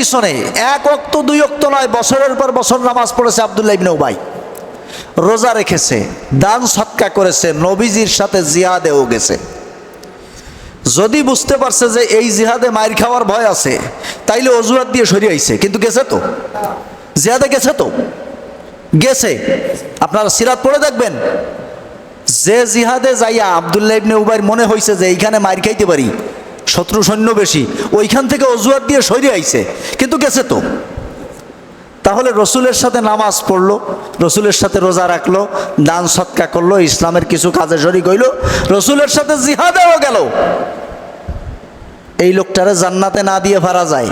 পিছনে, এক অক্ত দুই অক্ত নয়, বছরের পর বছর নামাজ পড়েছে আবদুল্লাহ ইবনে উবাই। রোজা রেখেছে, দান সৎকা করেছে, নবীজির সাথে জিহাদেও গেছে। যদি বুঝতে পারছে যে এই জিহাদে মায়ের খাওয়ার ভয় আছে, তাইলে অজুহাত দিয়ে সরিয়ে আইছে। কিন্তু গেছে তো? জিহাদে গেছে তো? গেছে। আপনারা সিরাত পড়ে দেখবেন। যে জিহাদে যাইয়া আবদুল্লাহ ইবনে উবাইর মনে হয়েছে যে এইখানে মার খাইতে পারি শত্রু সৈন্য বেশি, ওইখান থেকে অজুহাত দিয়ে সরিয়ে আইছে, কিন্তু গেছে তো। তাহলে রসুলের সাথে নামাজ পড়ল, রসুলের সাথে রোজা রাখল, দান সৎকা করল, ইসলামের কিছু কাজে শরিক হইল রসুলের সাথে জিহাদেও গেল। এই লোকটারে জান্নাতে না দিয়ে ফারা যায়।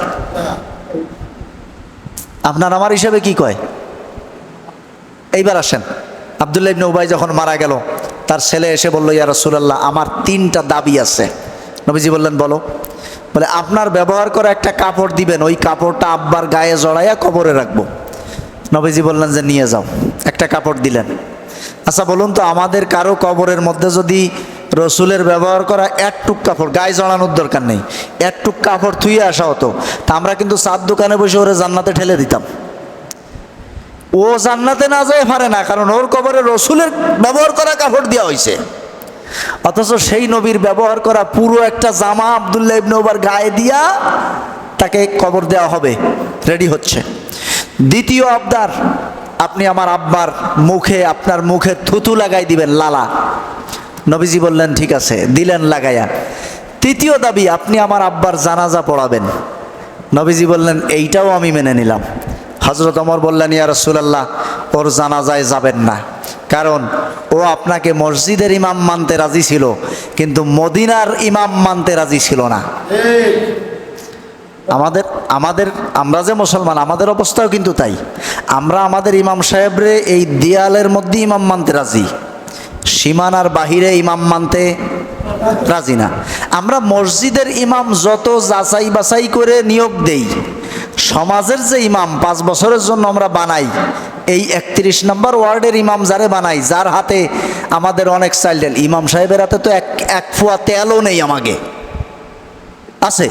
আপনার আমার হিসাবে কি কয়? এইবার আসেন। আবদুল্লাহ ইবনে উবাই যখন মারা গেল, তার ছেলে এসে বলল, ইয়া রসুলাল্লাহ, আমার তিনটা দাবি আছে। নবীজি বললেন, বলো। বলে, আপনার ব্যবহার করা একটা কাপড় দিবেন, ওই কাপড়টা আব্বার গায়ে জড়াইয়া কবরে রাখব। নবীজি বললেন যে, নিয়ে যাও, একটা কাপড় দিলেন। আচ্ছা বলুন তো, আমাদের কারও কবরের মধ্যে যদি রসুলের ব্যবহার করা একটুক কাপড়, গায়ে জড়ানোর দরকার নেই একটুক কাপড় থুয়ে আসা হতো, তা আমরা কিন্তু চার দোকানে বসে ওরে জান্নাতে ঠেলে দিতাম। ও জান্নাতে না যায় পারে না, কারণ ওর কবরে রসুলের ব্যবহার করা কাপড় দেওয়া হয়েছে অথচ সেই নবীর ব্যবহার করা পুরো একটা জামা আবদুল্লাহ ইবনে গায়ে দিয়া তাকে কবর দেওয়া হবে রেডি হচ্ছে। দ্বিতীয় আবদার, আপনি আমার আব্বার মুখে, আপনার মুখে থুতু লাগাই দিবেন, লালা। নবীজি বললেন, ঠিক আছে। দিলেন লাগাইয়া তৃতীয় দাবি, আপনি আমার আব্বার জানাজা পড়াবেন। নবীজি বললেন, এইটাও আমি মেনে নিলাম। হজরত অমর বললেন, ইয়া রসুলাল্লাহ, ওর জানাজায় যাবেন না। কারণ ও আপনাকে মসজিদের ইমাম মানতে রাজি ছিল, কিন্তু মদিনার ইমাম মানতে রাজি ছিল না। আমাদের আমাদের, আমরা যে মুসলমান, আমাদের অবস্থাও কিন্তু তাই। আমরা আমাদের ইমাম সাহেবরে এই দেয়ালের মধ্যে ইমাম মানতে রাজি। সীমানার বাহিরে ইমাম মানতে রাজি না। আমরা মসজিদের ইমাম যত যাচাই বাছাই করে নিয়োগ দেই, সমাজের যে ইমাম, পাঁচ বছরের জন্য আমরা বানাই এই একত্রিশ নম্বর ওয়ার্ডের ইমাম যারে বানাই, যার হাতে আমাদের অনেক চাইল্ডেল ইমাম সাহেবের হাতে তো এক এক ফুয়া তেলও নেই আমাকে। আছে?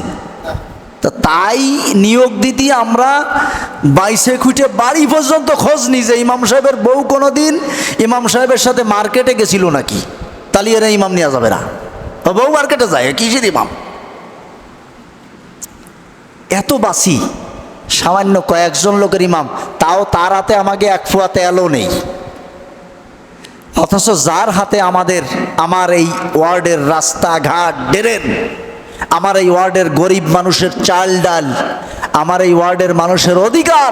তা তাই নিয়োগ দিতে আমরা বাইশে খুঁটে বাড়ি পর্যন্ত খোঁজ নি যে ইমাম সাহেবের বউ কোনো দিন ইমাম সাহেবের সাথে মার্কেটে গেছিল নাকি? তাহলে এরা ইমাম নেওয়া যাবে না। বউ মার্কেটে যায় কিসের ইমাম? এত বাসি। সামান্য কয়েকজন লোকের ইমাম, তাও তার হাতে আমাকে এক ফুয়া তেলও নেই। অথচ যার হাতে আমাদের, আমার এই ওয়ার্ডের রাস্তাঘাট ডেরেন, আমার এই ওয়ার্ডের গরিব মানুষের চাল ডাল, আমার এই ওয়ার্ডের মানুষের অধিকার,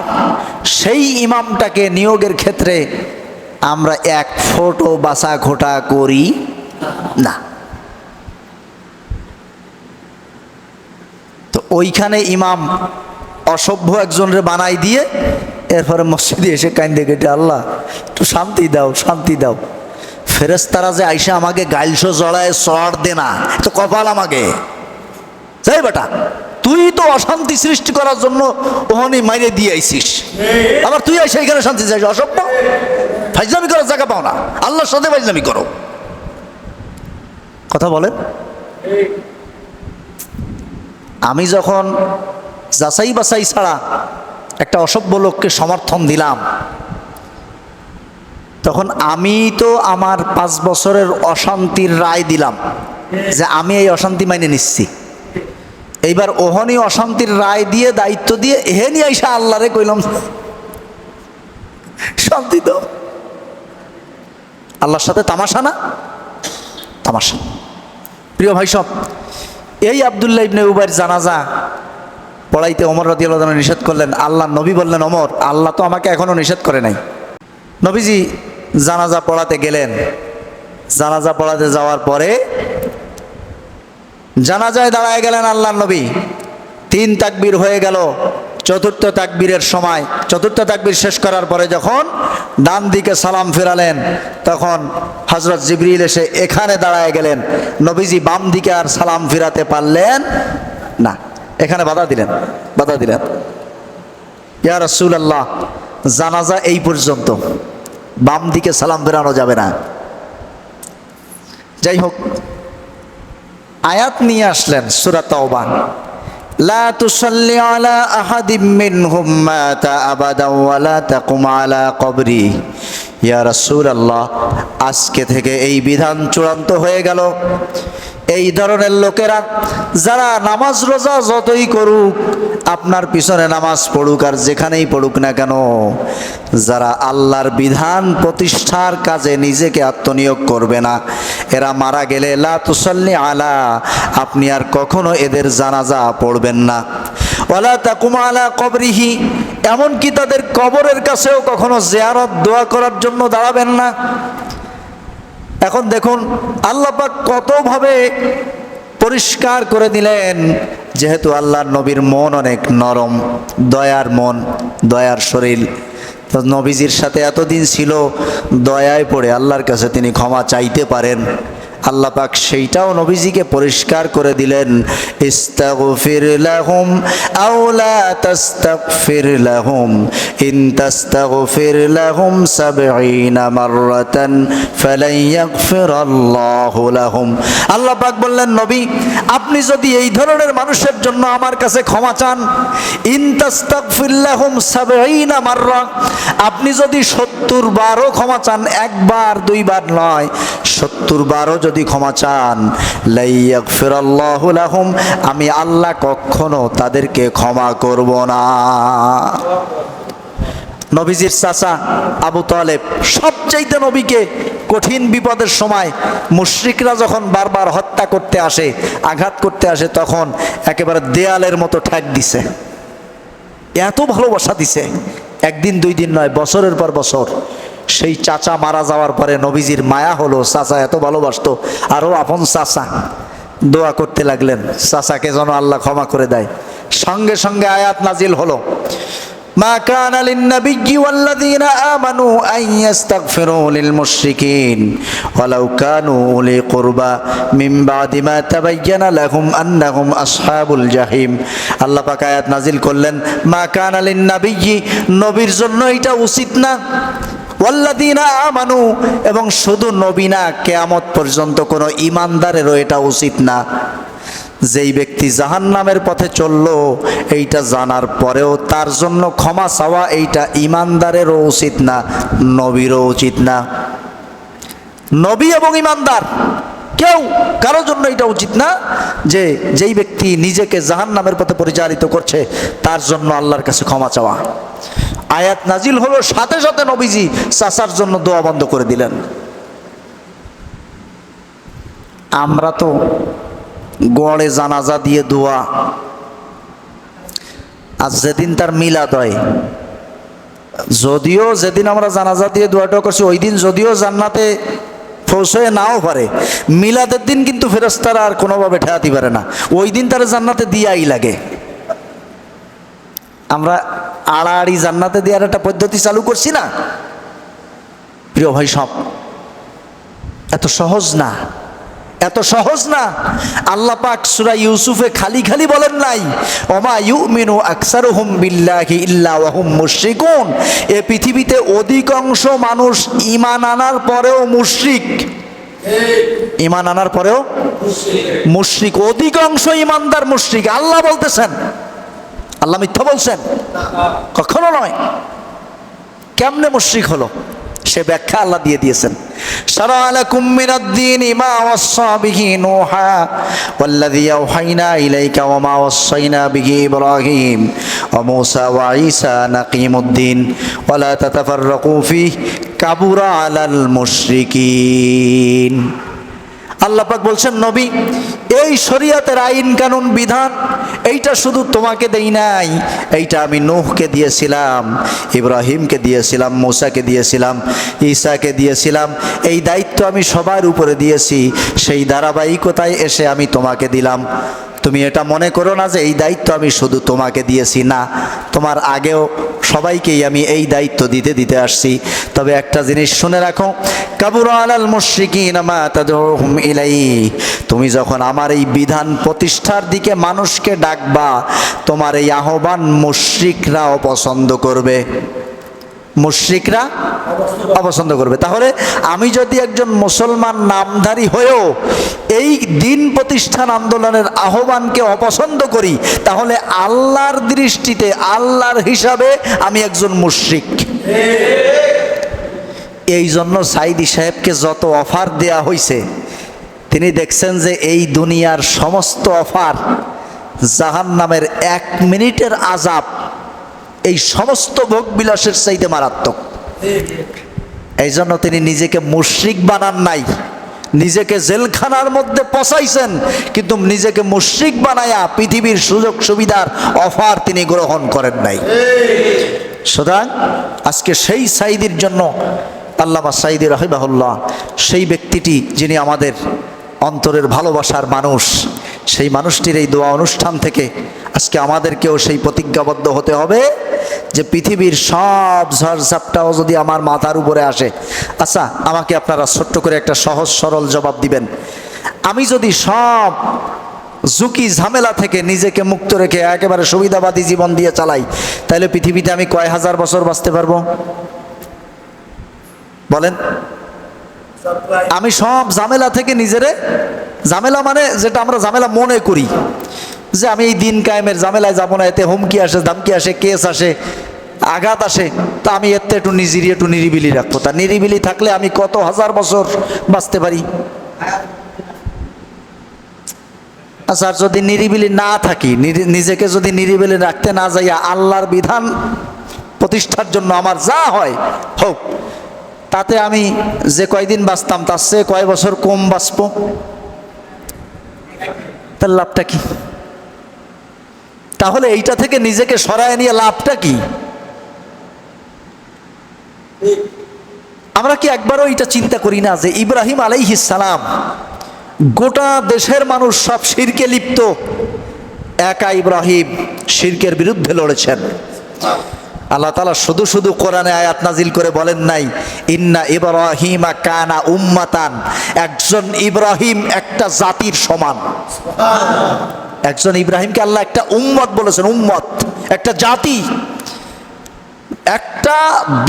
সেই ইমামটাকে নিয়োগের ক্ষেত্রে আমরা এক ফটো বাসা ঘোটা করি না। তো ওইখানে ইমাম অসভ্য একজনরে বানাই দিয়ে এরপরে মসজিদে এসে কান্দে কেটে, আল্লাহ, একটু শান্তি দাও শান্তি দাও। ফেরেস্তারা যে আইসা আমাকে গাইলসো জড়ায় সর দে না তো কপাল আমাকে। যাই বেটা, তুই তো অশান্তি সৃষ্টি করার জন্য ওহনি মাইরে দিয়ে আইসিস। আবার তুই আইসা এখানে শান্তি চাইছ অসভ্য? ফাইজলামি করার জায়গা পাও না। আল্লাহর সাথে ফাইজলামি করো। কথা বলেন? আমি যখন যাচাই বাছাই ছাড়া একটা অসভ্য লোককে সমর্থন দিলাম। তখন আমি তো আমার পাঁচ বছরের অশান্তির রায় দিলাম যে আমি এই অশান্তি মাইনে নিচ্ছি। এইবার ওহনি অশান্তির রায় দিয়ে, দায়িত্ব দিয়ে এহেনি আইসা আল্লাহরে কইলাম, শান্তি তো। আল্লাহর সাথে তামাশা না? তামাশা। প্রিয় ভাই সব, এই আবদুল্লাহ ইবনে উবাইর জানাজা পড়াইতে অমর রাদি আল্লাহ নিষেধ করলেন, আল্লাহ নবী বললেন অমর আল্লাহ তো আমাকে এখনও নিষেধ করে নাই। নবীজি জানাজা পড়াতে গেলেন। জানাজা পড়াতে যাওয়ার পরে জানাজায় দাঁড়ায় গেলেন আল্লাহ নবী। তিন তাকবীর হয়ে গেল। চতুর্থ তাকবীরের সময়, চতুর্থ তাকবীর শেষ করার পরে যখন ডান দিকে সালাম ফেরালেন, তখন হজরত জিবরিল এসে এখানে দাঁড়ায় গেলেন। নবীজি বাম দিকে আর সালাম ফিরাতে পারলেন না। এখানে বাধা দিলেন বাধা দিলেন। ইয়া রাসূল আল্লাহ জানাজা এই পর্যন্ত। বাম দিকে সালাম বেরানো যাবে না। যাই হোক, আয়াত নিয়ে আসলেন সুরা তাওবা লা আহাদিম আজকে থেকে এই বিধান চূড়ান্ত হয়ে গেল। এই ধরনের লোকেরা, যারা নামাজ রোজা যতই করুক, আপনার পিছনে নামাজ পড়ুক আর যেখানেই পড়ুক না কেন, যারা আল্লাহর বিধান প্রতিষ্ঠার কাজে নিজেকে আত্মনিয়োগ করবে না, এরা মারা গেলে লা তুসাল্লি আলা, আপনি আর কখনো এদের জানাজা পড়বেন না। ওয়ালা তাকুম আলা কবরিহি, এমনকি তাদের কবরের কাছেও কখনো জিয়ারত, দোয়া করার জন্য দাঁড়াবেন না। এখন দেখুন আল্লাপাক কতভাবে পরিষ্কার করে দিলেন, যেহেতু আল্লাহর নবীর মন অনেক নরম, দয়ার মন, দয়ার শরীর। তো নবীজির সাথে এতদিন ছিল, দয়ায় পড়ে আল্লাহর কাছে তিনি ক্ষমা চাইতে পারেন। আল্লাহ পাক সেইটাও নবীজিকে পরিষ্কার করে দিলেন, ইস্তাগফির লাহুম আও লা তাস্তাগফির লাহুম, ইন তাস্তাগফির লাহুম 70 মাররাতান ফালান ইয়াগফিরাল্লাহু লাহুম। আল্লাহ পাক বললেন, নবী, আপনি যদি এই ধরনের মানুষের জন্য আমার কাছে ক্ষমা চান, ইন তাস্তাগফির লাহুম 70 মাররা, আপনি যদি 70 বারও ক্ষমা চান, একবার, দুইবার নয় 70 বারও যদি ক্ষমা চান আমি আল্লাহ কখনো তাদেরকে ক্ষমা করব না। নবীজির চাচা আবু তালেব সবচাইতে নবীকে কঠিন বিপদের সময় মুশরিকরা যখন বারবার হত্যা করতে আসে, আঘাত করতে আসে, তখন একেবারে দেয়ালের মতো ঠ্যাক দিছে। এত ভালোবাসা দিছে। একদিন, দুই দিন নয়, বছরের পর বছর সেই চাচা মারা যাওয়ার পরে নবীজির মায়া হলো, চাচা এত ভালোবাসতো। আরও আপন চাচা দোয়া করতে লাগলেন, চাচাকে যেন আল্লাহ ক্ষমা করে দেয়। সঙ্গে সঙ্গে আয়াত নাজিল হলো, মা কানা লিন-নাবিয়্যি ওয়াল্লাযীনা আমানু আন ইস্তাগফিরু লিল-মুশরিকিন ওয়ালাউ কানু উলি কুরবা মিন বাদি মা তাবায়্যানা লাহুম আন্নাহুম আসহাবুল জাহিম। আল্লাহ পাক আয়াত নাজিল করলেন, মা কানা লিন-নাবিয়্যি, নবীর জন্য এটা উচিত না। আমানু, এবং শুধু নবী না, কেয়ামত পর্যন্ত কোনো ইমানদারেরও এটা উচিত না। যেই ব্যক্তি জাহান নামের পথে চলল, এইটা জানার পরেও তার জন্য ক্ষমা চাওয়া এইটা ইমানদারেরও উচিত না, নবীরও উচিত না। নবী এবং ইমানদার কেউ কারোর জন্য এটা উচিত না যে যেই ব্যক্তি নিজেকে জাহান নামের পথে পরিচালিত করছে, তার জন্য আল্লাহর কাছে ক্ষমা চাওয়া। আয়াত নাজিল হলো সাথে সাথে নবীজি চাচার জন্য দোয়া বন্ধ করে দিলেন। আমরা তো গড়ে জানাজা দিয়ে দোয়া, আর যেদিন তার মিলাদ হয়, যদিও যেদিন আমরা জানাজা দিয়ে দোয়াটা করছি, ওই দিন যদিও জান্নাতে পৌঁছয়ে নাও পারে। মিলাদের দিন কিন্তু ফেরস্তারা আর কোনোভাবে ঠেয়াতে পারে না। ওই দিন তারা জান্নাতে দিয়াই লাগে। আমরা আড়াআড়ি জান্নাতে দেওয়ার একটা পদ্ধতি চালু করছি না? প্রিয় ভাই সব, এত সহজ না। এত সহজ না? আল্লাহ পাক সূরা ইউসুফে খালি খালি বলেন নাই, ওমা ইউমিনু আকসারুহুম বিল্লাহি ইল্লা ওয়া হুম মুশরিকুন। এ পৃথিবীতে অধিকাংশ মানুষ ঈমান আনার পরেও মুশরিক। ঈমান আনার পরেও মুশরিক। অধিকাংশ ঈমানদার মুশরিক। আল্লাহ বলতেছেন, আল্লাহ মিথ্যা বলছেন। কখনো নয়। কেমনে মুশরিক হলো? সে ব্যাখ্যা আল্লাহ দিয়ে দিয়েছেন شرع لكم من الدين ما وصى به نوحا والذي أوحينا إليك وما وصينا به إبراهيم وموسى وعيسى نقيم الدين ولا تتفرقوا فيه كبر على المشركين আল্লাহ পাক বলছেন, নবী, এই শরীয়তের আইন কানুন, বিধান, এইটা শুধু তোমাকে দেই নাই। এইটা আমি নুহকে দিয়েছিলাম, ইব্রাহিমকে দিয়েছিলাম, মোসাকে দিয়েছিলাম ঈশাকে দিয়েছিলাম। এই দায়িত্ব আমি সবার উপরে দিয়েছি। সেই ধারাবাহিকতায় এসে আমি তোমাকে দিলাম। তুমি এটা মনে করো না যে এই দায়িত্ব আমি শুধু তোমাকে দিয়েছি, না, তোমার আগেও সবাইকেই আমি এই দায়িত্ব দিতে দিতে আসছি। তবে একটা জিনিস শুনে রাখো, কাবুর আলাল মুশরিকিন ইলাই তুমি যখন আমার এই বিধান প্রতিষ্ঠার দিকে মানুষকে ডাকবা, তোমার এই আহ্বান মুশরিকরাও পছন্দ করবে। মুশ্রিকরা অপছন্দ করবে। তাহলে আমি যদি একজন মুসলমান নামধারী হয়েও এই দিন প্রতিষ্ঠান আন্দোলনের আহ্বানকে অপছন্দ করি, তাহলে আল্লাহর দৃষ্টিতে, আল্লাহর হিসাবে আমি একজন মুশ্রিক। এই জন্য সাইদি সাহেবকে যত অফার দেয়া হয়েছে তিনি দেখছেন যে এই দুনিয়ার সমস্ত অফার জাহান নামের এক মিনিটের আজাব এই সমস্ত ভোগ বিলাসের চাইতে মারাত্মক। এই জন্য তিনি নিজেকে মুশ্রিক বানান নাই। নিজেকে জেলখানার মধ্যে পচাইছেন, কিন্তু নিজেকে মুশ্রিক বানায়া পৃথিবীর সুযোগ সুবিধার অফার তিনি গ্রহণ করেন নাই। সুতরাং আজকে সেই সাইদির জন্য আল্লামা সাইদি রহিবাহুল্লাহ সেই ব্যক্তিটি যিনি আমাদের অন্তরের ভালোবাসার মানুষ। সেই মানুষটির এই দোয়া অনুষ্ঠান থেকে আজকে আমাদেরকেও সেই প্রতিজ্ঞাবদ্ধ হতে হবে যে পৃথিবীর সব ঝড়ঝাপটাও যদি আমার মাথার উপরে আসে। আচ্ছা আমাকে আপনারা ছোট্ট করে একটা সহজ সরল জবাব দিবেন। আমি যদি সব ঝুঁকি ঝামেলা থেকে নিজেকে মুক্ত রেখে একেবারে সুবিধাবাদী জীবন দিয়ে চালাই, তাহলে পৃথিবীতে আমি কয় হাজার বছর বাঁচতে পারব? বলেন। আমি সব ঝামেলা থেকে নিজেরে, ঝামেলা মানে যেটা আমরা ঝামেলা মনে করি, যে আমি এই দিন কায়েমের ঝামেলায় যাব না, এতে হুমকি আসে, ধামকি আসে, কেস আসে, আঘাত আসে, তা আমি এতে একটু নিজেরই একটু নিরিবিলি রাখব। তা নিরিবিলি থাকলে আমি কত হাজার বছর বাঁচতে পারি? আচ্ছা যদি নিরিবিলি না থাকি নিজেকে যদি নিরিবিলি রাখতে না যাইয়া আল্লাহর বিধান প্রতিষ্ঠার জন্য আমার যা হয়, হোক তাতে আমি যে কয়দিন বাঁচতাম, তার চেয়ে কয় বছর কম বাঁচব? তার লাভটা কি? তাহলে এইটা থেকে নিজেকে সরায় নিয়ে লাভটা কি? আমরা কি একবারও এটা চিন্তা করি না যে ইব্রাহিম সালাম গোটা দেশের মানুষ সব শিরকে লিপ্ত? একা ইব্রাহিম শিরকের বিরুদ্ধে লড়েছেন। আল্লাহ তালা শুধু শুধু কোরআনে আয়াত নাজিল করে বলেন নাই, ইন্না ইব্রাহিমা কানা উম্মাতান একজন ইব্রাহিম একটা জাতির সমান। একজন ইব্রাহিমকে আল্লাহ একটা উম্মত বলেছেন, উম্মত, একটা জাতি। একটা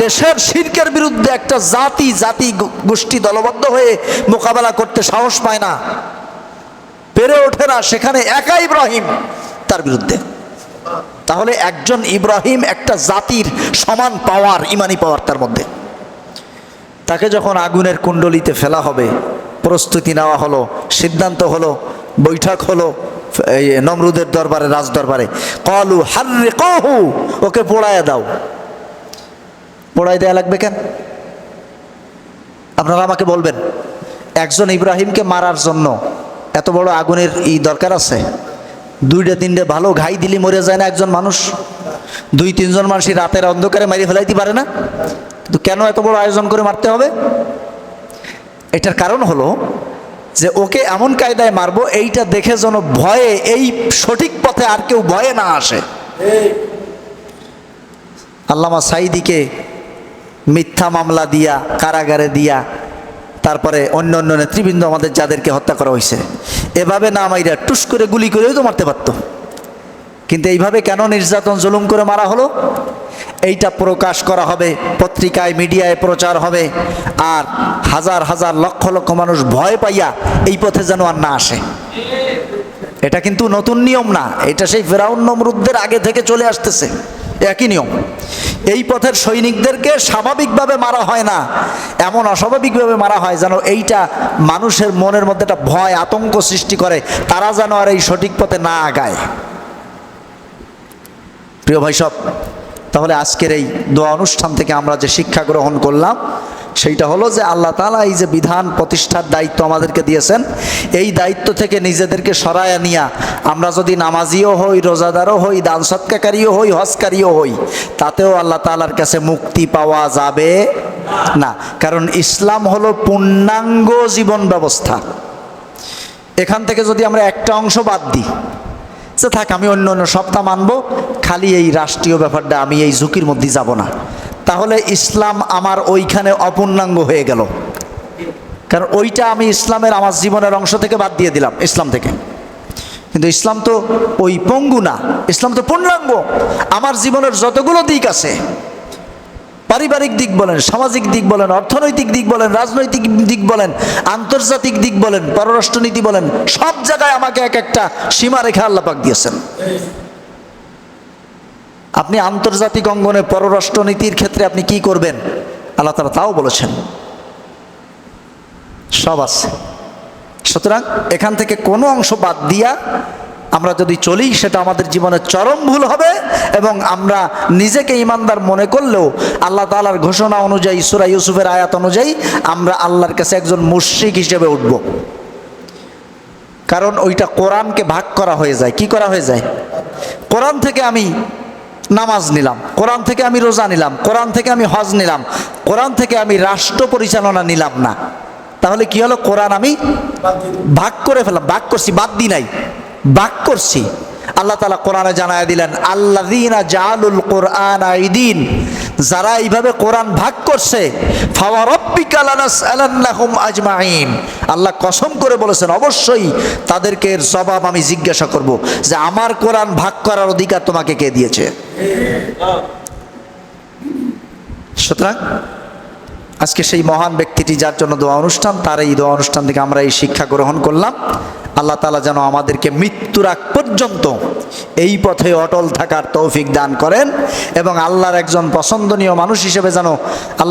দেশের শিরকের বিরুদ্ধে একটা জাতি জাতি গোষ্ঠী দলবদ্ধ হয়ে মোকাবেলা করতে সাহস পায় না, পেরে ওঠে না, সেখানে একা ইব্রাহিম তার বিরুদ্ধে। তাহলে একজন ইব্রাহিম একটা জাতির সমান পাওয়ার, ইমানি পাওয়ার তার মধ্যে। তাকে যখন আগুনের কুণ্ডলিতে ফেলা হবে, প্রস্তুতি নেওয়া হলো, সিদ্ধান্ত হলো, বৈঠক হলো নমরুদের দরবারে রাজ দরবারে কলু হার্রে কহু ওকে পোড়ায় দাও। পোড়াই দেয়া লাগবে কেন? আপনারা আমাকে বলবেন, একজন ইব্রাহিমকে মারার জন্য এত বড় আগুনের ই দরকার আছে? দুইটা, তিনটে ভালো ঘাই দিলি মরে যায় না একজন মানুষ। দুই, তিনজন মানুষই রাতের অন্ধকারে মারি ফেলাইতে পারে না। কিন্তু কেন এত বড় আয়োজন করে মারতে হবে? এটার কারণ হলো যে ওকে এমন কায়দায় মারবো, এইটা দেখে যেন ভয়ে এই সঠিক পথে আর কেউ ভয়ে না আসে। আল্লামা সাইদিকে মিথ্যা মামলা দিয়া, কারাগারে দিয়া তারপরে অন্য অন্য নেতৃবৃন্দ আমাদের যাদেরকে হত্যা করা হয়েছে। এভাবে না মাইরা টুস করে গুলি করেও তো মারতে পারতো। কিন্তু এইভাবে কেন নির্যাতন, জুলুম করে মারা হলো? এইটা প্রকাশ করা হবে, পত্রিকায়, মিডিয়ায় প্রচার হবে, আর হাজার হাজার লক্ষ লক্ষ মানুষ ভয় পাইয়া এই পথে যেন আর না আসে। এটা কিন্তু নতুন নিয়ম না, এটা সেই ফেরাউন নমরুদদের আগে থেকে চলে আসতেছে। একই নিয়ম। এই পথের সৈনিকদেরকে স্বাভাবিকভাবে মারা হয় না। এমন অস্বাভাবিকভাবে মারা হয় যেন এইটা মানুষের মনের মধ্যে একটা ভয়, আতঙ্ক সৃষ্টি করে। তারা যেন আর এই সঠিক পথে না আগায়। প্রিয় ভাইসব তাহলে আজকের এই দোয়া অনুষ্ঠান থেকে আমরা যে শিক্ষা গ্রহণ করলাম সেইটা হলো যে আল্লাহ তালা এই যে বিধান প্রতিষ্ঠার দায়িত্ব আমাদেরকে দিয়েছেন, এই দায়িত্ব থেকে নিজেদেরকে সরায়া নিয়া আমরা যদি নামাজিও হই, রোজাদারও হই, দান সৎকাকারীও হই, হজকারীও হই, তাতেও আল্লাহ তালার কাছে মুক্তি পাওয়া যাবে না। কারণ ইসলাম হলো পূর্ণাঙ্গ জীবন ব্যবস্থা। এখান থেকে যদি আমরা একটা অংশ বাদ দিই, যে থাক আমি অন্য অন্য সপ্তাহ মানবো, খালি এই রাষ্ট্রীয় ব্যাপারটা, আমি এই ঝুঁকির মধ্যে যাব না। তাহলে ইসলাম আমার ওইখানে অপূর্ণাঙ্গ হয়ে গেল। কারণ ওইটা আমি ইসলামের আমার জীবনের অংশ থেকে বাদ দিয়ে দিলাম, ইসলাম থেকে। কিন্তু ইসলাম তো ওই পঙ্গু না, ইসলাম তো পূর্ণাঙ্গ। আমার জীবনের যতগুলো দিক আছে, পারিবারিক দিক বলেন, সামাজিক দিক বলেন, অর্থনৈতিক দিক বলেন, রাজনৈতিক দিক বলেন, আন্তর্জাতিক দিক বলেন, পররাষ্ট্রনীতি বলেন, সব জায়গায় আমাকে এক একটা সীমারেখা আল্লাপাক দিয়েছেন। আপনি আন্তর্জাতিক অঙ্গনে পররাষ্ট্রনীতির ক্ষেত্রে আপনি কি করবেন? আল্লাহ তালা তাও বলেছেন। সব আছে। সুতরাং এখান থেকে কোনো অংশ বাদ দিয়া আমরা যদি চলি, সেটা আমাদের জীবনের চরম ভুল হবে এবং আমরা নিজেকে ইমানদার মনে করলেও আল্লাহ তালার ঘোষণা অনুযায়ী, সুরা ইউসুফের আয়াত অনুযায়ী আমরা আল্লাহর কাছে একজন মুশ্রিক হিসেবে উঠব। কারণ ওইটা কোরআনকে ভাগ করা হয়ে যায়। কি করা হয়ে যায়? কোরআন থেকে আমি নামাজ নিলাম। কোরআন থেকে আমি রোজা নিলাম, কোরআন থেকে আমি হজ নিলাম, কোরআন থেকে আমি রাষ্ট্র পরিচালনা নিলাম না। তাহলে কি হলো? কোরআন আমি ভাগ করে ফেলাম ভাগ করছি, বাদ দি নাই। ভাগ করছি। আল্লাহ তালা কোরআনে জানায় দিলেন আল্লাদিনা জালুল কোরআন আইদিন যারা এইভাবে কোরআন ভাগ করছে আল্লাহ কসম করে বলেছেন, অবশ্যই তাদেরকে এর জবাব আমি জিজ্ঞাসা করব যে আমার কোরআন ভাগ করার অধিকার তোমাকে কে দিয়েছে? সুতরাং আজকে সেই মহান ব্যক্তিটি যার জন্য দোয়া অনুষ্ঠান, তার এই দোয়া অনুষ্ঠান থেকে আমরা এই শিক্ষা গ্রহণ করলাম। আল্লাহ তালা যেন আমাদেরকে মৃত্যুর আগ পর্যন্ত এই পথে অটল থাকার তৌফিক দান করেন এবং আল্লাহর একজন পছন্দনীয় মানুষ হিসেবে যেন আল্লাহ